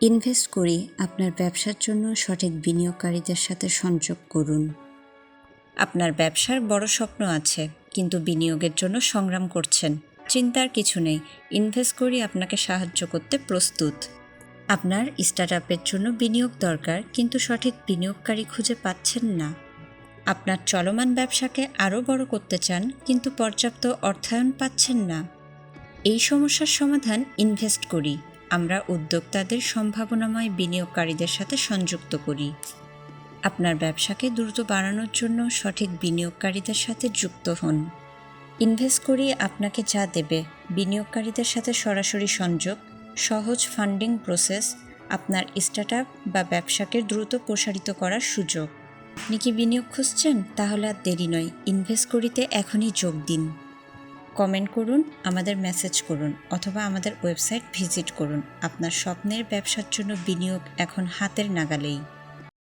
Invest করি আপনার ব্যবসার জন্য সঠিক বিনিয়োগকারীদের সাথে সংযোগ করুন। আপনার ব্যবসার বড় স্বপ্ন আছে, কিন্তু বিনিয়োগের জন্য সংগ্রাম করছেন। চিন্তার কিছু নেই, ইনভেস্ট করি আপনাকে সাহায্য করতে প্রস্তুত। আপনার স্টার্ট আপের জন্য বিনিয়োগ দরকার, কিন্তু সঠিক বিনিয়োগকারী খুঁজে পাচ্ছেন না। আপনার চলমান ব্যবসাকে আরও বড় করতে চান, কিন্তু পর্যাপ্ত অর্থায়ন পাচ্ছেন না। এই সমস্যার সমাধান ইনভেস্ট করি। আমরা উদ্যোক্তাদের সম্ভাবনাময় বিনিয়োগকারীদের সাথে সংযুক্ত করি। আপনার ব্যবসাকে দ্রুত বাড়ানোর জন্য সঠিক বিনিয়োগকারীদের সাথে যুক্ত হন। ইনভেস্ট করি আপনাকে যা দেবে, বিনিয়োগকারীদের সাথে সরাসরি সংযোগ, সহজ ফান্ডিং প্রসেস, আপনার স্টার্ট বা ব্যবসাকে দ্রুত প্রসারিত করার সুযোগ। আপনি কি বিনিয়োগ খুঁজছেন? তাহলে আর দেরি নয়, ইনভেস্ট করিতে এখনই যোগ দিন। কমেন্ট করুন, আমাদের মেসেজ করুন অথবা আমাদের ওয়েবসাইট ভিজিট করুন। আপনার স্বপ্নের ব্যবসার জন্য বিনিয়োগ এখন হাতের নাগালেই।